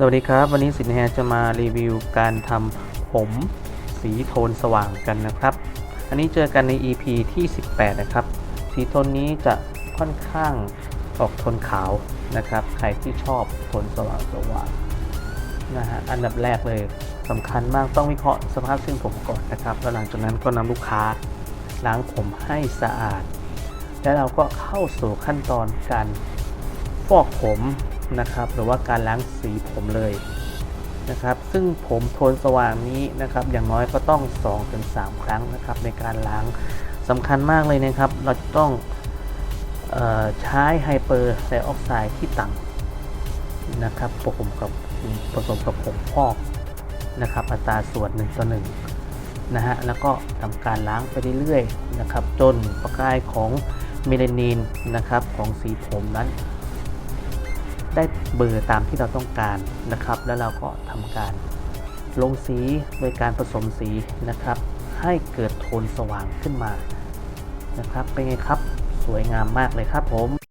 สวัสดีครับ วันนี้สินแฮจะมารีวิวการทำผมสีโทนสว่างกันนะครับ อันนี้เจอกันใน EP ที่ 18 นะครับ สีโทนนี้จะค่อนข้างออกโทนขาวนะครับ ใครที่ชอบโทนสว่างสว่างนะฮะอันดับแรกเลยสำคัญมากต้องวิเคราะห์สภาพเส้นผมก่อนนะครับ แล้วหลังจากนั้นก็นำลูกค้าล้างผมให้สะอาด แล้วเราก็เข้าสู่ขั้นตอนการฟอกผม นะครับหรือว่าการล้างสีผมเลยนะครับซึ่งผมโทนสว่างนี้นะครับอย่างน้อยก็ต้อง 2-3 ครั้งนะครับในการล้างสำคัญมากเลยนะครับ เราจะต้องออใช้ไฮเปอร์ไดออกไซด์ที่ต่ำนะครับผสมกับผสมกับผงพอกนะครับอัตราส่วน1ต่อ1นะฮะแล้วก็ทำการล้างไปเรื่อยๆนะครับจนประกายของเมลานินนะครับของสีผมนั้น ได้เบอร์ตามที่เราต้องการนะครับ แล้วเราก็ทำการลงสีโดยการผสมสีนะครับ ให้เกิดโทนสว่างขึ้นมานะครับ เป็นไงครับ สวยงามมากเลยครับผม